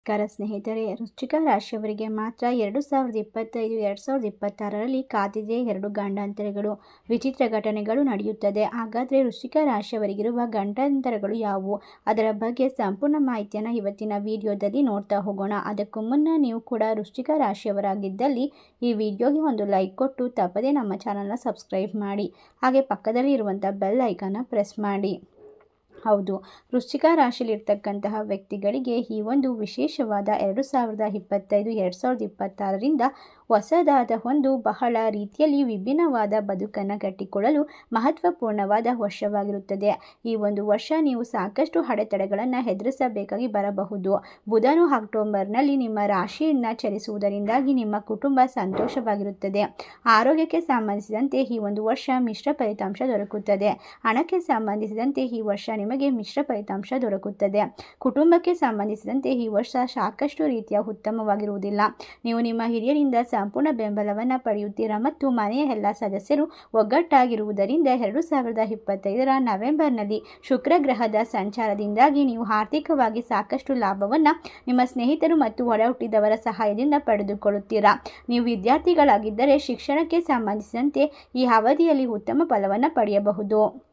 ನಮಸ್ಕಾರ ಸ್ನೇಹಿತರೆ ವೃಶ್ಚಿಕ ರಾಶಿಯವರಿಗೆ ಮಾತ್ರ ಎರಡು ಸಾವಿರದ ಇಪ್ಪತ್ತೈದು, ಎರಡು ಸಾವಿರದ ಇಪ್ಪತ್ತಾರರಲ್ಲಿ ಕಾದಿದೆ ಎರಡು ಗಂಡಾಂತರಗಳು. ವಿಚಿತ್ರ ಘಟನೆಗಳು ನಡೆಯುತ್ತದೆ. ಹಾಗಾದರೆ ವೃಶ್ಚಿಕ ರಾಶಿಯವರಿಗಿರುವ ಗಂಡಾಂತರಗಳು ಯಾವುವು? ಅದರ ಬಗ್ಗೆ ಸಂಪೂರ್ಣ ಮಾಹಿತಿಯನ್ನು ಇವತ್ತಿನ ವಿಡಿಯೋದಲ್ಲಿ ನೋಡ್ತಾ ಹೋಗೋಣ. ಅದಕ್ಕೂ ಮುನ್ನ ನೀವು ಕೂಡ ವೃಶ್ಚಿಕ ರಾಶಿಯವರಾಗಿದ್ದಲ್ಲಿ ಈ ವಿಡಿಯೋಗೆ ಒಂದು ಲೈಕ್ ಕೊಟ್ಟು ತಪ್ಪದೇ ನಮ್ಮ ಚಾನಲ್ನ ಸಬ್ಸ್ಕ್ರೈಬ್ ಮಾಡಿ. ಹಾಗೆ ಪಕ್ಕದಲ್ಲಿ ಇರುವಂಥ ಬೆಲ್ ಐಕನ್ನ ಪ್ರೆಸ್ ಮಾಡಿ. ಹೌದು. ವೃಶ್ಚಿಕ ರಾಶಿಯಲ್ಲಿರ್ತಕ್ಕಂತಹ ವ್ಯಕ್ತಿಗಳಿಗೆ ಈ ಒಂದು ವಿಶೇಷವಾದ ಎರಡು ಸಾವಿರದ ಇಪ್ಪತ್ತೈದು ಎರಡು ಸಾವಿರದ ಇಪ್ಪತ್ತಾರರಿಂದ ಹೊಸದಾದ ಒಂದು ಬಹಳ ರೀತಿಯಲ್ಲಿ ವಿಭಿನ್ನವಾದ ಬದುಕನ್ನು ಕಟ್ಟಿಕೊಳ್ಳಲು ಮಹತ್ವಪೂರ್ಣವಾದ ವರ್ಷವಾಗಿರುತ್ತದೆ. ಈ ಒಂದು ವರ್ಷ ನೀವು ಸಾಕಷ್ಟು ಅಡೆತಡೆಗಳನ್ನು ಎದುರಿಸಬೇಕಾಗಿ ಬರಬಹುದು. ಬುಧನು ಅಕ್ಟೋಬರ್ನಲ್ಲಿ ನಿಮ್ಮ ರಾಶಿಯನ್ನು ಚಲಿಸುವುದರಿಂದಾಗಿ ನಿಮ್ಮ ಕುಟುಂಬ ಸಂತೋಷವಾಗಿರುತ್ತದೆ. ಆರೋಗ್ಯಕ್ಕೆ ಸಂಬಂಧಿಸಿದಂತೆ ಈ ಒಂದು ವರ್ಷ ಮಿಶ್ರ ಫಲಿತಾಂಶ ದೊರಕುತ್ತದೆ. ಹಣಕ್ಕೆ ಸಂಬಂಧಿಸಿದಂತೆ ಈ ವರ್ಷ ನಿಮಗೆ ಮಿಶ್ರ ಫಲಿತಾಂಶ ದೊರಕುತ್ತದೆ. ಕುಟುಂಬಕ್ಕೆ ಸಂಬಂಧಿಸಿದಂತೆ ಈ ವರ್ಷ ಸಾಕಷ್ಟು ರೀತಿಯ ಉತ್ತಮವಾಗಿರುವುದಿಲ್ಲ. ನೀವು ನಿಮ್ಮ ಹಿರಿಯರಿಂದ ಸಂಪೂರ್ಣ ಬೆಂಬಲವನ್ನು ಪಡೆಯುತ್ತೀರಾ ಮತ್ತು ಮನೆಯ ಎಲ್ಲ ಸದಸ್ಯರು ಒಗ್ಗಟ್ಟಾಗಿರುವುದರಿಂದ ಎರಡು ಸಾವಿರದ ಇಪ್ಪತ್ತೈದರ ನವೆಂಬರ್ನಲ್ಲಿ ಶುಕ್ರ ಗ್ರಹದ ಸಂಚಾರದಿಂದಾಗಿ ನೀವು ಆರ್ಥಿಕವಾಗಿ ಸಾಕಷ್ಟು ಲಾಭವನ್ನು ನಿಮ್ಮ ಸ್ನೇಹಿತರು ಮತ್ತು ಒಡ ಸಹಾಯದಿಂದ ಪಡೆದುಕೊಳ್ಳುತ್ತೀರಾ? ನೀವು ವಿದ್ಯಾರ್ಥಿಗಳಾಗಿದ್ದರೆ ಶಿಕ್ಷಣಕ್ಕೆ ಸಂಬಂಧಿಸಿದಂತೆ ಈ ಅವಧಿಯಲ್ಲಿ ಉತ್ತಮ ಫಲವನ್ನು ಪಡೆಯಬಹುದು.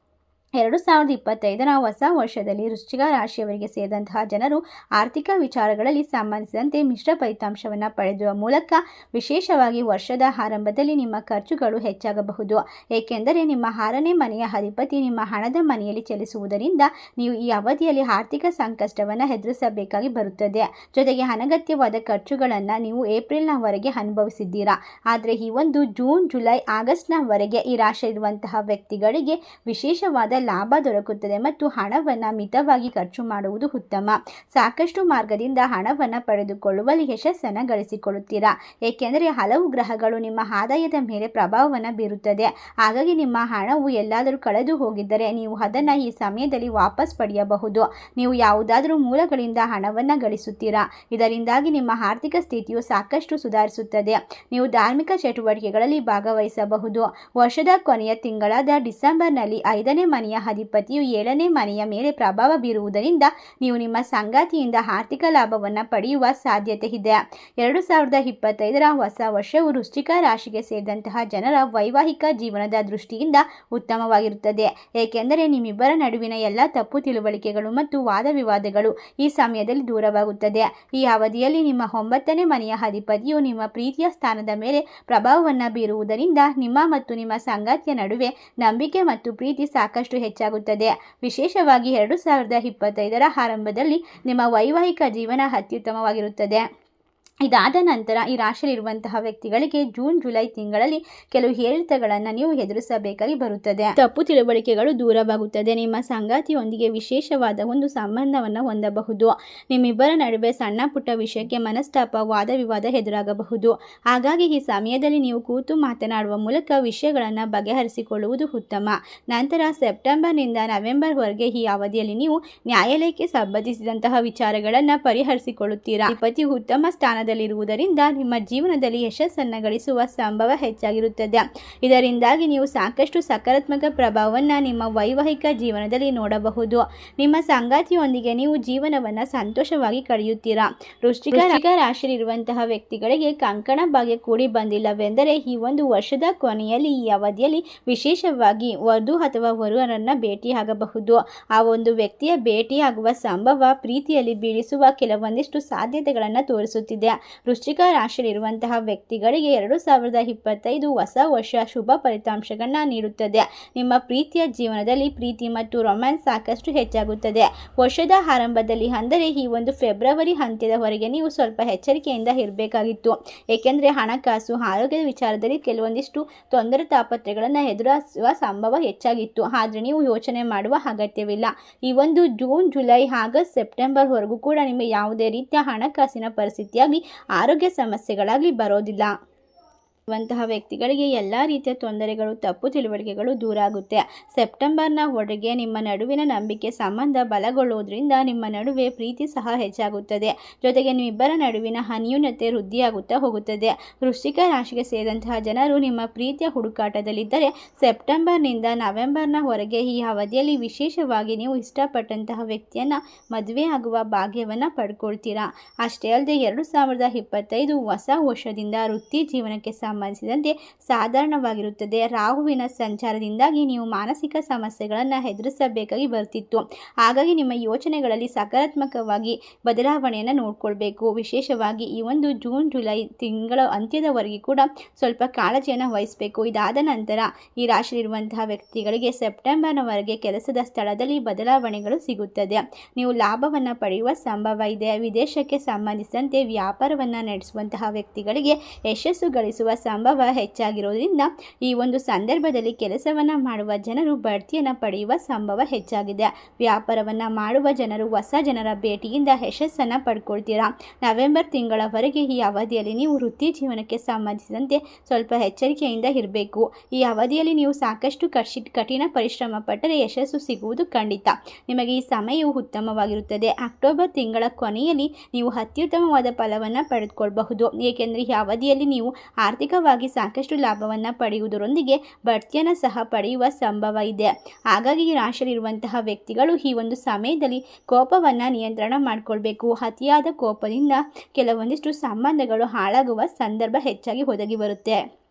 ಎರಡು ಸಾವಿರದ ಇಪ್ಪತ್ತೈದರ ಹೊಸ ವರ್ಷದಲ್ಲಿ ವೃಶ್ಚಿಕ ರಾಶಿಯವರಿಗೆ ಸೇರಿದಂತಹ ಜನರು ಆರ್ಥಿಕ ವಿಚಾರಗಳಲ್ಲಿ ಸಂಬಂಧಿಸಿದಂತೆ ಮಿಶ್ರ ಫಲಿತಾಂಶವನ್ನು ಪಡೆದುವ ಮೂಲಕ ವಿಶೇಷವಾಗಿ ವರ್ಷದ ಆರಂಭದಲ್ಲಿ ನಿಮ್ಮ ಖರ್ಚುಗಳು ಹೆಚ್ಚಾಗಬಹುದು. ಏಕೆಂದರೆ ನಿಮ್ಮ ಆರನೇ ಮನೆಯ ಅಧಿಪತಿ ನಿಮ್ಮ ಹಣದ ಮನೆಯಲ್ಲಿ ಚಲಿಸುವುದರಿಂದ ನೀವು ಈ ಅವಧಿಯಲ್ಲಿ ಆರ್ಥಿಕ ಸಂಕಷ್ಟವನ್ನು ಎದುರಿಸಬೇಕಾಗಿ ಬರುತ್ತದೆ. ಜೊತೆಗೆ ಅನಗತ್ಯವಾದ ಖರ್ಚುಗಳನ್ನು ನೀವು ಏಪ್ರಿಲ್ನವರೆಗೆ ಅನುಭವಿಸಿದ್ದೀರಾ? ಆದರೆ ಈ ಒಂದು ಜೂನ್, ಜುಲೈ, ಆಗಸ್ಟ್ನವರೆಗೆ ಈ ರಾಶಿ ಇರುವಂತಹ ವ್ಯಕ್ತಿಗಳಿಗೆ ವಿಶೇಷವಾದ ಲಾಭ ದೊರಕುತ್ತದೆ ಮತ್ತು ಹಣವನ್ನು ಮಿತವಾಗಿ ಖರ್ಚು ಮಾಡುವುದು ಉತ್ತಮ. ಸಾಕಷ್ಟು ಮಾರ್ಗದಿಂದ ಹಣವನ್ನು ಪಡೆದುಕೊಳ್ಳುವಲ್ಲಿ ಯಶಸ್ಸನ್ನು ಗಳಿಸಿಕೊಳ್ಳುತ್ತೀರಾ? ಏಕೆಂದರೆ ಹಲವು ಗ್ರಹಗಳು ನಿಮ್ಮ ಆದಾಯದ ಮೇಲೆ ಪ್ರಭಾವವನ್ನು ಬೀರುತ್ತದೆ. ಹಾಗಾಗಿ ನಿಮ್ಮ ಹಣವು ಎಲ್ಲಾದರೂ ಕಳೆದು ಹೋಗಿದ್ದರೆ ನೀವು ಅದನ್ನು ಈ ಸಮಯದಲ್ಲಿ ವಾಪಸ್ ಪಡೆಯಬಹುದು. ನೀವು ಯಾವುದಾದರೂ ಮೂಲಗಳಿಂದ ಹಣವನ್ನು ಗಳಿಸುತ್ತೀರಾ? ಇದರಿಂದಾಗಿ ನಿಮ್ಮ ಆರ್ಥಿಕ ಸ್ಥಿತಿಯು ಸಾಕಷ್ಟು ಸುಧಾರಿಸುತ್ತದೆ. ನೀವು ಧಾರ್ಮಿಕ ಚಟುವಟಿಕೆಗಳಲ್ಲಿ ಭಾಗವಹಿಸಬಹುದು. ವರ್ಷದ ಕೊನೆಯ ತಿಂಗಳಾದ ಡಿಸೆಂಬರ್ನಲ್ಲಿ ಐದನೇ ಮನೆಯ ಅಧಿಪತಿಯು ಏಳನೇ ಮನೆಯ ಮೇಲೆ ಪ್ರಭಾವ ಬೀರುವುದರಿಂದ ನೀವು ನಿಮ್ಮ ಸಂಗಾತಿಯಿಂದ ಆರ್ಥಿಕ ಲಾಭವನ್ನು ಪಡೆಯುವ ಸಾಧ್ಯತೆ ಇದೆ. ಎರಡು ಸಾವಿರದ ಇಪ್ಪತ್ತೈದರ ಹೊಸ ವರ್ಷವು ವೃಶ್ಚಿಕ ರಾಶಿಗೆ ಸೇರಿದಂತಹ ಜನರ ವೈವಾಹಿಕ ಜೀವನದ ದೃಷ್ಟಿಯಿಂದ ಉತ್ತಮವಾಗಿರುತ್ತದೆ. ಏಕೆಂದರೆ ನಿಮ್ಮಿಬ್ಬರ ನಡುವಿನ ಎಲ್ಲ ತಪ್ಪು ತಿಳುವಳಿಕೆಗಳು ಮತ್ತು ವಾದ ವಿವಾದಗಳು ಈ ಸಮಯದಲ್ಲಿ ದೂರವಾಗುತ್ತದೆ. ಈ ಅವಧಿಯಲ್ಲಿ ನಿಮ್ಮ ಒಂಬತ್ತನೇ ಮನೆಯ ಅಧಿಪತಿಯು ನಿಮ್ಮ ಪ್ರೀತಿಯ ಸ್ಥಾನದ ಮೇಲೆ ಪ್ರಭಾವವನ್ನು ಬೀರುವುದರಿಂದ ನಿಮ್ಮ ಮತ್ತು ನಿಮ್ಮ ಸಂಗಾತಿಯ ನಡುವೆ ನಂಬಿಕೆ ಮತ್ತು ಪ್ರೀತಿ ಸಾಕಷ್ಟು ಹೆಚ್ಚಾಗುತ್ತದೆ. ವಿಶೇಷವಾಗಿ ಎರಡು ಸಾವಿರದ ಇಪ್ಪತ್ತೈದರ ಆರಂಭದಲ್ಲಿ ನಿಮ್ಮ ವೈವಾಹಿಕ ಜೀವನ ಅತ್ಯುತ್ತಮವಾಗಿರುತ್ತದೆ. ಇದಾದ ನಂತರ ಈ ರಾಶಿಯಲ್ಲಿರುವಂತಹ ವ್ಯಕ್ತಿಗಳಿಗೆ ಜೂನ್, ಜುಲೈ ತಿಂಗಳಲ್ಲಿ ಕೆಲವು ಏರಿಳಿತಗಳನ್ನು ನೀವು ಎದುರಿಸಬೇಕಾಗಿ ಬರುತ್ತದೆ. ತಪ್ಪು ತಿಳುವಳಿಕೆಗಳು ದೂರವಾಗುತ್ತದೆ. ನಿಮ್ಮ ಸಂಗಾತಿಯೊಂದಿಗೆ ವಿಶೇಷವಾದ ಒಂದು ಸಂಬಂಧವನ್ನು ಹೊಂದಬಹುದು. ನಿಮ್ಮಿಬ್ಬರ ನಡುವೆ ಸಣ್ಣ ಪುಟ್ಟ ವಿಷಯಕ್ಕೆ ಮನಸ್ತಾಪ ವಾದ ವಿವಾದ ಎದುರಾಗಬಹುದು. ಹಾಗಾಗಿ ಈ ಸಮಯದಲ್ಲಿ ನೀವು ಕೂತು ಮಾತನಾಡುವ ಮೂಲಕ ವಿಷಯಗಳನ್ನು ಬಗೆಹರಿಸಿಕೊಳ್ಳುವುದು ಉತ್ತಮ. ನಂತರ ಸೆಪ್ಟೆಂಬರ್ನಿಂದ ನವೆಂಬರ್ವರೆಗೆ ಈ ಅವಧಿಯಲ್ಲಿ ನೀವು ನ್ಯಾಯಾಲಯಕ್ಕೆ ಸಂಬಂಧಿಸಿದಂತಹ ವಿಚಾರಗಳನ್ನು ಪರಿಹರಿಸಿಕೊಳ್ಳುತ್ತೀರಾ? ಪತಿ ಉತ್ತಮ ಸ್ಥಾನ ಸ್ಥಾನದಲ್ಲಿರುವುದರಿಂದ ನಿಮ್ಮ ಜೀವನದಲ್ಲಿ ಯಶಸ್ಸನ್ನು ಗಳಿಸುವ ಸಂಭವ ಹೆಚ್ಚಾಗಿರುತ್ತದೆ. ಇದರಿಂದಾಗಿ ನೀವು ಸಾಕಷ್ಟು ಸಕಾರಾತ್ಮಕ ಪ್ರಭಾವವನ್ನು ನಿಮ್ಮ ವೈವಾಹಿಕ ಜೀವನದಲ್ಲಿ ನೋಡಬಹುದು. ನಿಮ್ಮ ಸಂಗಾತಿಯೊಂದಿಗೆ ನೀವು ಜೀವನವನ್ನು ಸಂತೋಷವಾಗಿ ಕಳೆಯುತ್ತೀರಾ? ವೃಶ್ಚಿಕ ರಾಶಿಯಲ್ಲಿರುವಂತಹ ವ್ಯಕ್ತಿಗಳಿಗೆ ಕಂಕಣ ಭಾಗ್ಯ ಕೂಡಿ ಬಂದಿಲ್ಲವೆಂದರೆ ಈ ಒಂದು ವರ್ಷದ ಕೊನೆಯಲ್ಲಿ ಈ ಅವಧಿಯಲ್ಲಿ ವಿಶೇಷವಾಗಿ ವಧು ಅಥವಾ ವರುವರನ್ನು ಭೇಟಿಯಾಗಬಹುದು. ಆ ಒಂದು ವ್ಯಕ್ತಿಯ ಭೇಟಿಯಾಗುವ ಸಂಭವ ಪ್ರೀತಿಯಲ್ಲಿ ಬೀಳಿಸುವ ಕೆಲವೊಂದಿಷ್ಟು ಸಾಧ್ಯತೆಗಳನ್ನು ತೋರಿಸುತ್ತಿದೆ. ವೃಶ್ಚಿಕ ರಾಶಿಯಲ್ಲಿರುವಂತಹ ವ್ಯಕ್ತಿಗಳಿಗೆ ಎರಡು ಸಾವಿರದ ಇಪ್ಪತ್ತೈದು ಹೊಸ ವರ್ಷ ಶುಭ ಫಲಿತಾಂಶಗಳನ್ನ ನೀಡುತ್ತದೆ. ನಿಮ್ಮ ಪ್ರೀತಿಯ ಜೀವನದಲ್ಲಿ ಪ್ರೀತಿ ಮತ್ತು ರೊಮ್ಯಾನ್ಸ್ ಸಾಕಷ್ಟು ಹೆಚ್ಚಾಗುತ್ತದೆ. ವರ್ಷದ ಆರಂಭದಲ್ಲಿ ಅಂದರೆ ಈ ಒಂದು ಫೆಬ್ರವರಿ ಅಂತ್ಯದವರೆಗೆ ನೀವು ಸ್ವಲ್ಪ ಎಚ್ಚರಿಕೆಯಿಂದ ಇರಬೇಕಾಗಿತ್ತು. ಏಕೆಂದರೆ ಹಣಕಾಸು, ಆರೋಗ್ಯದ ವಿಚಾರದಲ್ಲಿ ಕೆಲವೊಂದಿಷ್ಟು ತೊಂದರೆ ತಾಪತ್ರೆಗಳನ್ನು ಎದುರಿಸುವ ಸಂಭವ ಹೆಚ್ಚಾಗಿತ್ತು. ಆದರೆ ನೀವು ಯೋಚನೆ ಮಾಡುವ ಅಗತ್ಯವಿಲ್ಲ. ಈ ಒಂದು ಜೂನ್, ಜುಲೈ, ಆಗಸ್ಟ್, ಸೆಪ್ಟೆಂಬರ್ವರೆಗೂ ಕೂಡ ನಿಮಗೆ ಯಾವುದೇ ರೀತಿಯ ಹಣಕಾಸಿನ ಪರಿಸ್ಥಿತಿಯಾಗಿ ಆರೋಗ್ಯ ಸಮಸ್ಯೆಗಳಾಗಿ ಬರೋದಿಲ್ಲ. ಇರುವಂತಹ ವ್ಯಕ್ತಿಗಳಿಗೆ ಎಲ್ಲ ರೀತಿಯ ತೊಂದರೆಗಳು, ತಪ್ಪು ತಿಳುವಳಿಕೆಗಳು ದೂರ ಆಗುತ್ತೆ ಸೆಪ್ಟೆಂಬರ್ನ ಒಳಗೆ ನಿಮ್ಮ ನಡುವಿನ ನಂಬಿಕೆ, ಸಂಬಂಧ ಬಲಗೊಳ್ಳುವುದರಿಂದ ನಿಮ್ಮ ನಡುವೆ ಪ್ರೀತಿ ಸಹ ಹೆಚ್ಚಾಗುತ್ತದೆ. ಜೊತೆಗೆ ನಿಮ್ಮಿಬ್ಬರ ನಡುವಿನ ಅನ್ಯೂನ್ಯತೆ ವೃದ್ಧಿಯಾಗುತ್ತಾ ಹೋಗುತ್ತದೆ. ವೃಶ್ಚಿಕ ರಾಶಿಗೆ ಸೇರಿದಂತಹ ಜನರು ನಿಮ್ಮ ಪ್ರೀತಿಯ ಹುಡುಕಾಟದಲ್ಲಿದ್ದರೆ, ಸೆಪ್ಟೆಂಬರ್ನಿಂದ ನವೆಂಬರ್ನ ಹೊರಗೆ ಈ ಅವಧಿಯಲ್ಲಿ ವಿಶೇಷವಾಗಿ ನೀವು ಇಷ್ಟಪಟ್ಟಂತಹ ವ್ಯಕ್ತಿಯನ್ನು ಮದುವೆ ಆಗುವ ಭಾಗ್ಯವನ್ನು ಪಡ್ಕೊಳ್ತೀರಾ? ಅಷ್ಟೇ ಅಲ್ಲದೆ ಎರಡು ಸಾವಿರದ ಇಪ್ಪತ್ತೈದು ಹೊಸ ವರ್ಷದಿಂದ ವೃತ್ತಿ ಜೀವನಕ್ಕೆ ಸಂಬಂಧಿಸಿದಂತೆ ಸಾಧಾರಣವಾಗಿರುತ್ತದೆ. ರಾಹುವಿನ ಸಂಚಾರದಿಂದಾಗಿ ನೀವು ಮಾನಸಿಕ ಸಮಸ್ಯೆಗಳನ್ನು ಎದುರಿಸಬೇಕಾಗಿ ಬರ್ತಿತ್ತು. ಹಾಗಾಗಿ ನಿಮ್ಮ ಯೋಚನೆಗಳಲ್ಲಿ ಸಕಾರಾತ್ಮಕವಾಗಿ ಬದಲಾವಣೆಯನ್ನು ನೋಡಿಕೊಳ್ಬೇಕು. ವಿಶೇಷವಾಗಿ ಈ ಒಂದು ಜೂನ್, ಜುಲೈ ತಿಂಗಳ ಅಂತ್ಯದವರೆಗೆ ಕೂಡ ಸ್ವಲ್ಪ ಕಾಳಜಿಯನ್ನು ವಹಿಸಬೇಕು. ಇದಾದ ನಂತರ ಈ ರಾಶಿಯಲ್ಲಿರುವಂತಹ ವ್ಯಕ್ತಿಗಳಿಗೆ ಸೆಪ್ಟೆಂಬರ್ನವರೆಗೆ ಕೆಲಸದ ಸ್ಥಳದಲ್ಲಿ ಬದಲಾವಣೆಗಳು ಸಿಗುತ್ತದೆ. ನೀವು ಲಾಭವನ್ನು ಪಡೆಯುವ ಸಂಭವ ಇದೆ. ವಿದೇಶಕ್ಕೆ ಸಂಬಂಧಿಸಿದಂತೆ ವ್ಯಾಪಾರವನ್ನು ನಡೆಸುವಂತಹ ವ್ಯಕ್ತಿಗಳಿಗೆ ಯಶಸ್ಸು ಗಳಿಸುವ ಸಂಭವ ಹೆಚ್ಚಾಗಿರೋದ್ರಿಂದ ಈ ಒಂದು ಸಂದರ್ಭದಲ್ಲಿ ಕೆಲಸವನ್ನು ಮಾಡುವ ಜನರು ಬಡ್ತಿಯನ್ನು ಪಡೆಯುವ ಸಂಭವ ಹೆಚ್ಚಾಗಿದೆ. ವ್ಯಾಪಾರವನ್ನು ಮಾಡುವ ಜನರು, ಹೊಸ ಜನರ ಭೇಟಿಯಿಂದ ಯಶಸ್ಸನ್ನು ಪಡ್ಕೊಳ್ತೀರಾ? ನವೆಂಬರ್ ತಿಂಗಳವರೆಗೆ ಈ ಅವಧಿಯಲ್ಲಿ ನೀವು ವೃತ್ತಿ ಜೀವನಕ್ಕೆ ಸಂಬಂಧಿಸಿದಂತೆ ಸ್ವಲ್ಪ ಎಚ್ಚರಿಕೆಯಿಂದ ಇರಬೇಕು. ಈ ಅವಧಿಯಲ್ಲಿ ನೀವು ಸಾಕಷ್ಟು ಕಶಿ, ಕಠಿಣ ಪರಿಶ್ರಮ ಪಟ್ಟರೆ ಯಶಸ್ಸು ಸಿಗುವುದು ಖಂಡಿತ. ನಿಮಗೆ ಈ ಸಮಯವು ಉತ್ತಮವಾಗಿರುತ್ತದೆ. ಅಕ್ಟೋಬರ್ ತಿಂಗಳ ಕೊನೆಯಲ್ಲಿ ನೀವು ಅತ್ಯುತ್ತಮವಾದ ಫಲವನ್ನು ಪಡೆದುಕೊಳ್ಳಬಹುದು ಏಕೆಂದರೆ ಈ ಅವಧಿಯಲ್ಲಿ ನೀವು ಆರ್ಥಿಕವಾಗಿ ಸಾಕಷ್ಟು ಲಾಭವನ್ನು ಪಡೆಯುವುದರೊಂದಿಗೆ ಬಡ್ತಿಯನ್ನು ಸಹ ಪಡೆಯುವ ಸಂಭವ ಇದೆ. ಹಾಗಾಗಿ ರಾಶಿಯಲ್ಲಿರುವಂತಹ ವ್ಯಕ್ತಿಗಳು ಈ ಒಂದು ಸಮಯದಲ್ಲಿ ಕೋಪವನ್ನು ನಿಯಂತ್ರಣ ಮಾಡಿಕೊಳ್ಬೇಕು. ಅತಿಯಾದ ಕೋಪದಿಂದ ಕೆಲವೊಂದಿಷ್ಟು ಸಂಬಂಧಗಳು ಹಾಳಾಗುವ ಸಂದರ್ಭ ಹೆಚ್ಚಾಗಿ ಒದಗಿ ಬರುತ್ತೆ.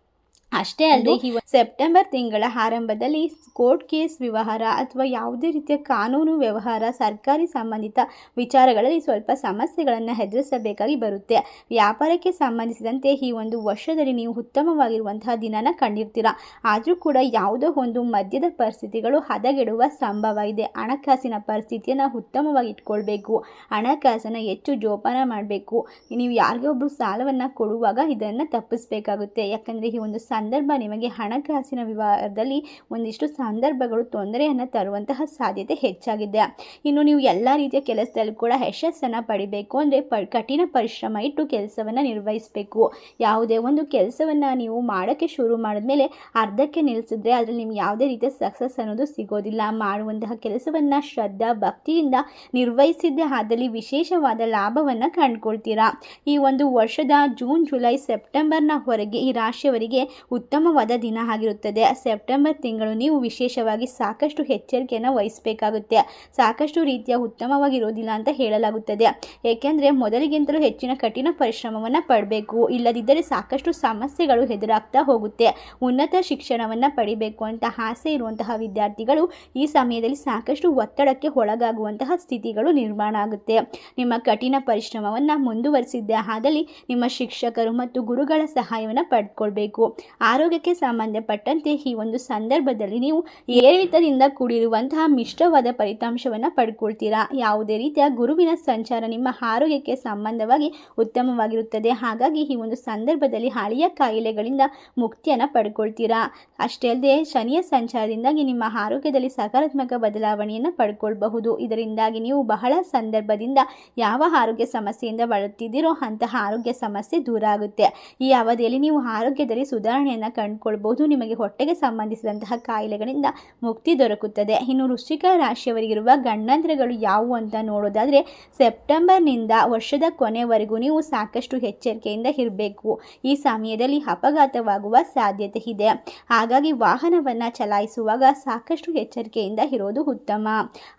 ಅಷ್ಟೇ ಅಲ್ಲದೆ ಈ ಸೆಪ್ಟೆಂಬರ್ ತಿಂಗಳ ಆರಂಭದಲ್ಲಿ ಕೋರ್ಟ್ ಕೇಸ್ ವ್ಯವಹಾರ ಅಥವಾ ಯಾವುದೇ ರೀತಿಯ ಕಾನೂನು ವ್ಯವಹಾರ ಸರ್ಕಾರಿ ಸಂಬಂಧಿತ ವಿಚಾರಗಳಲ್ಲಿ ಸ್ವಲ್ಪ ಸಮಸ್ಯೆಗಳನ್ನು ಎದುರಿಸಬೇಕಾಗಿ ಬರುತ್ತೆ. ವ್ಯಾಪಾರಕ್ಕೆ ಸಂಬಂಧಿಸಿದಂತೆ ಈ ಒಂದು ವರ್ಷದಲ್ಲಿ ನೀವು ಉತ್ತಮವಾಗಿರುವಂತಹ ದಿನನ ಕಂಡಿರ್ತೀರ. ಆದರೂ ಕೂಡ ಯಾವುದೋ ಒಂದು ಮದ್ಯದ ಪರಿಸ್ಥಿತಿಗಳು ಹದಗೆಡುವ ಸಂಭವ ಇದೆ. ಹಣಕಾಸಿನ ಪರಿಸ್ಥಿತಿಯನ್ನು ಉತ್ತಮವಾಗಿ ಇಟ್ಕೊಳ್ಬೇಕು. ಹಣಕಾಸನ್ನು ಹೆಚ್ಚು ಜೋಪಾನ ಮಾಡಬೇಕು. ನೀವು ಯಾರಿಗೇ ಒಬ್ಬರು ಸಾಲವನ್ನು ಕೊಡುವಾಗ ಇದನ್ನು ತಪ್ಪಿಸಬೇಕಾಗುತ್ತೆ. ಯಾಕಂದರೆ ಈ ಒಂದು ಸಂದರ್ಭ ನಿಮಗೆ ಹಣಕಾಸಿನ ವಿವಾದದಲ್ಲಿ ಒಂದಿಷ್ಟು ಸಂದರ್ಭಗಳು ತೊಂದರೆಯನ್ನು ತರುವಂತಹ ಸಾಧ್ಯತೆ ಹೆಚ್ಚಾಗಿದೆ. ಇನ್ನು ನೀವು ಎಲ್ಲ ರೀತಿಯ ಕೆಲಸದಲ್ಲಿ ಕೂಡ ಯಶಸ್ಸನ್ನು ಪಡಿಬೇಕು ಅಂದರೆ ಪ, ಕಠಿಣ ಪರಿಶ್ರಮ ಇಟ್ಟು ಕೆಲಸವನ್ನು ನಿರ್ವಹಿಸಬೇಕು. ಯಾವುದೇ ಒಂದು ಕೆಲಸವನ್ನು ನೀವು ಮಾಡೋಕ್ಕೆ ಶುರು ಮಾಡಿದ್ಮೇಲೆ ಅರ್ಧಕ್ಕೆ ನಿಲ್ಲಿಸಿದ್ರೆ ಅದರಲ್ಲಿ ನಿಮ್ಗೆ ಯಾವುದೇ ರೀತಿಯ ಸಕ್ಸಸ್ ಅನ್ನೋದು ಸಿಗೋದಿಲ್ಲ. ಮಾಡುವಂತಹ ಕೆಲಸವನ್ನು ಶ್ರದ್ಧಾ, ಭಕ್ತಿಯಿಂದ ನಿರ್ವಹಿಸಿದ್ದೆ ಆದಲ್ಲಿ ವಿಶೇಷವಾದ ಲಾಭವನ್ನು ಕಂಡುಕೊಳ್ತೀರಾ. ಈ ಒಂದು ವರ್ಷದ ಜೂನ್, ಜುಲೈ, ಸೆಪ್ಟೆಂಬರ್ನ ಹೊರಗೆ ಈ ರಾಶಿಯವರಿಗೆ ಉತ್ತಮವಾದ ದಿನ ಆಗಿರುತ್ತದೆ. ಸೆಪ್ಟೆಂಬರ್ ತಿಂಗಳು ನೀವು ವಿಶೇಷವಾಗಿ ಸಾಕಷ್ಟು ಎಚ್ಚರಿಕೆಯನ್ನು ವಹಿಸಬೇಕಾಗುತ್ತೆ. ಸಾಕಷ್ಟು ರೀತಿಯ ಉತ್ತಮವಾಗಿರೋದಿಲ್ಲ ಅಂತ ಹೇಳಲಾಗುತ್ತದೆ. ಏಕೆಂದರೆ ಮೊದಲಿಗಿಂತಲೂ ಹೆಚ್ಚಿನ ಕಠಿಣ ಪರಿಶ್ರಮವನ್ನು ಪಡಬೇಕು. ಇಲ್ಲದಿದ್ದರೆ ಸಾಕಷ್ಟು ಸಮಸ್ಯೆಗಳು ಎದುರಾಗ್ತಾ ಹೋಗುತ್ತೆ. ಉನ್ನತ ಶಿಕ್ಷಣವನ್ನು ಪಡಿಬೇಕು ಅಂತ ಆಸೆ ಇರುವಂತಹ ವಿದ್ಯಾರ್ಥಿಗಳು ಈ ಸಮಯದಲ್ಲಿ ಸಾಕಷ್ಟು ಒತ್ತಡಕ್ಕೆ ಒಳಗಾಗುವಂತಹ ಸ್ಥಿತಿಗಳು ನಿರ್ಮಾಣ ಆಗುತ್ತೆ. ನಿಮ್ಮ ಕಠಿಣ ಪರಿಶ್ರಮವನ್ನು ಮುಂದುವರಿಸಿದ್ದೇ ಆದಲ್ಲಿ ನಿಮ್ಮ ಶಿಕ್ಷಕರು ಮತ್ತು ಗುರುಗಳ ಸಹಾಯವನ್ನು ಪಡ್ಕೊಳ್ಬೇಕು. ಆರೋಗ್ಯಕ್ಕೆ ಸಂಬಂಧಪಟ್ಟಂತೆ ಈ ಒಂದು ಸಂದರ್ಭದಲ್ಲಿ ನೀವು ಏರಿಳಿತದಿಂದ ಕೂಡಿರುವಂತಹ ಮಿಶ್ರವಾದ ಫಲಿತಾಂಶವನ್ನು ಪಡ್ಕೊಳ್ತೀರಾ? ಯಾವುದೇ ರೀತಿಯ ಗುರುವಿನ ಸಂಚಾರ ನಿಮ್ಮ ಆರೋಗ್ಯಕ್ಕೆ ಸಂಬಂಧವಾಗಿ ಉತ್ತಮವಾಗಿರುತ್ತದೆ. ಹಾಗಾಗಿ ಈ ಒಂದು ಸಂದರ್ಭದಲ್ಲಿ ಹಳೆಯ ಕಾಯಿಲೆಗಳಿಂದ ಮುಕ್ತಿಯನ್ನು ಪಡ್ಕೊಳ್ತೀರಾ? ಅಷ್ಟೇ ಅಲ್ಲದೆ ಶನಿಯ ಸಂಚಾರದಿಂದಾಗಿ ನಿಮ್ಮ ಆರೋಗ್ಯದಲ್ಲಿ ಸಕಾರಾತ್ಮಕ ಬದಲಾವಣೆಯನ್ನು ಪಡ್ಕೊಳ್ಬಹುದು. ಇದರಿಂದಾಗಿ ನೀವು ಬಹಳ ಸಂದರ್ಭದಿಂದ ಯಾವ ಆರೋಗ್ಯ ಸಮಸ್ಯೆಯಿಂದ ಬಳಲುತ್ತಿದ್ದೀರೋ ಅಂತಹ ಆರೋಗ್ಯ ಸಮಸ್ಯೆ ದೂರ ಆಗುತ್ತೆ. ಈ ಅವಧಿಯಲ್ಲಿ ನೀವು ಆರೋಗ್ಯದಲ್ಲಿ ಸುಧಾರಣೆಯನ್ನು ಕಂಡುಕೊಳ್ಬಹುದು. ನಿಮಗೆ ಹೊಟ್ಟೆಗೆ ಸಂಬಂಧಿಸಿದಂತಹ ಕಾಯಿಲೆಗಳಿಂದ ಮುಕ್ತಿ ದೊರಕುತ್ತದೆ. ಇನ್ನು ವೃಶ್ಚಿಕ ರಾಶಿಯವರಿಗಿರುವ ಗಂಡಂತರಗಳು ಯಾವುವು ಅಂತ ನೋಡೋದಾದರೆ, ಸೆಪ್ಟೆಂಬರ್ನಿಂದ ವರ್ಷದ ಕೊನೆವರೆಗೂ ನೀವು ಸಾಕಷ್ಟು ಎಚ್ಚರಿಕೆಯಿಂದ ಇರಬೇಕು. ಈ ಸಮಯದಲ್ಲಿ ಅಪಘಾತವಾಗುವ ಸಾಧ್ಯತೆ ಇದೆ. ಹಾಗಾಗಿ ವಾಹನವನ್ನು ಚಲಾಯಿಸುವಾಗ ಸಾಕಷ್ಟು ಎಚ್ಚರಿಕೆಯಿಂದ ಇರೋದು ಉತ್ತಮ.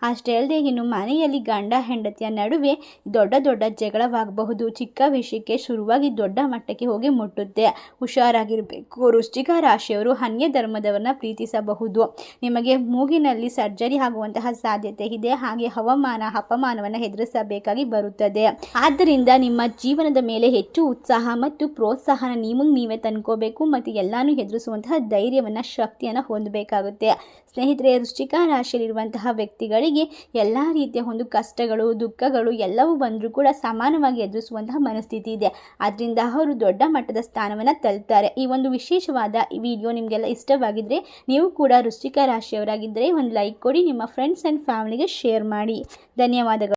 ಅಷ್ಟೇ ಅಲ್ಲದೆ ಇನ್ನು ಮನೆಯಲ್ಲಿ ಗಂಡ ಹೆಂಡತಿಯ ನಡುವೆ ದೊಡ್ಡ ದೊಡ್ಡ ಜಗಳವಾಗಬಹುದು. ಚಿಕ್ಕ ವಿಷಯಕ್ಕೆ ಶುರುವಾಗಿ ದೊಡ್ಡ ಮಟ್ಟಕ್ಕೆ ಹೋಗಿ ಮುಟ್ಟುತ್ತೆ. ಹುಷಾರಾಗಿರಬೇಕು. ವೃಶ್ಚಿಕ ರಾಶಿಯವರು ಅನ್ಯ ಧರ್ಮದವರನ್ನ ಪ್ರೀತಿಸಬಹುದು. ನಿಮಗೆ ಮೂಗಿನಲ್ಲಿ ಸರ್ಜರಿ ಆಗುವಂತಹ ಸಾಧ್ಯತೆ ಇದೆ. ಹಾಗೆ ಹವಾಮಾನ, ಅಪಮಾನವನ್ನು ಎದುರಿಸಬೇಕಾಗಿ ಬರುತ್ತದೆ. ಆದ್ದರಿಂದ ನಿಮ್ಮ ಜೀವನದ ಮೇಲೆ ಹೆಚ್ಚು ಉತ್ಸಾಹ ಮತ್ತು ಪ್ರೋತ್ಸಾಹನ ನಿಮಗೆ ನೀವೇ ತಂದ್ಕೋಬೇಕು ಮತ್ತು ಎಲ್ಲಾನು ಎದುರಿಸುವಂತಹ ಧೈರ್ಯವನ್ನು, ಶಕ್ತಿಯನ್ನು ಹೊಂದಬೇಕಾಗುತ್ತೆ. ಸ್ನೇಹಿತರೆ ವೃಶ್ಚಿಕ ರಾಶಿಯಲ್ಲಿರುವಂತಹ ವ್ಯಕ್ತಿಗಳಿಗೆ ಎಲ್ಲ ರೀತಿಯ ಒಂದು ಕಷ್ಟಗಳು, ದುಃಖಗಳು ಎಲ್ಲವೂ ಬಂದರೂ ಕೂಡ ಸಮಾನವಾಗಿ ಎದುರಿಸುವಂತಹ ಮನಸ್ಥಿತಿ ಇದೆ. ಅದರಿಂದ ಅವರು ದೊಡ್ಡ ಮಟ್ಟದ ಸ್ಥಾನವನ್ನು ತಲುಪ್ತಾರೆ ಈ ಒಂದು ವಿಶೇಷವಾದ ಈ ವಿಡಿಯೋ ನಿಮಗೆಲ್ಲ ಇಷ್ಟವಾಗಿದ್ದರೆ ನೀವು ಕೂಡ ವೃಶ್ಚಿಕ ರಾಶಿಯವರಾಗಿದ್ದರೆ ಒಂದು ಲೈಕ್ ಕೊಡಿ, ನಿಮ್ಮ ಫ್ರೆಂಡ್ಸ್ ಆ್ಯಂಡ್ ಫ್ಯಾಮಿಲಿಗೆ ಶೇರ್ ಮಾಡಿ. ಧನ್ಯವಾದಗಳು.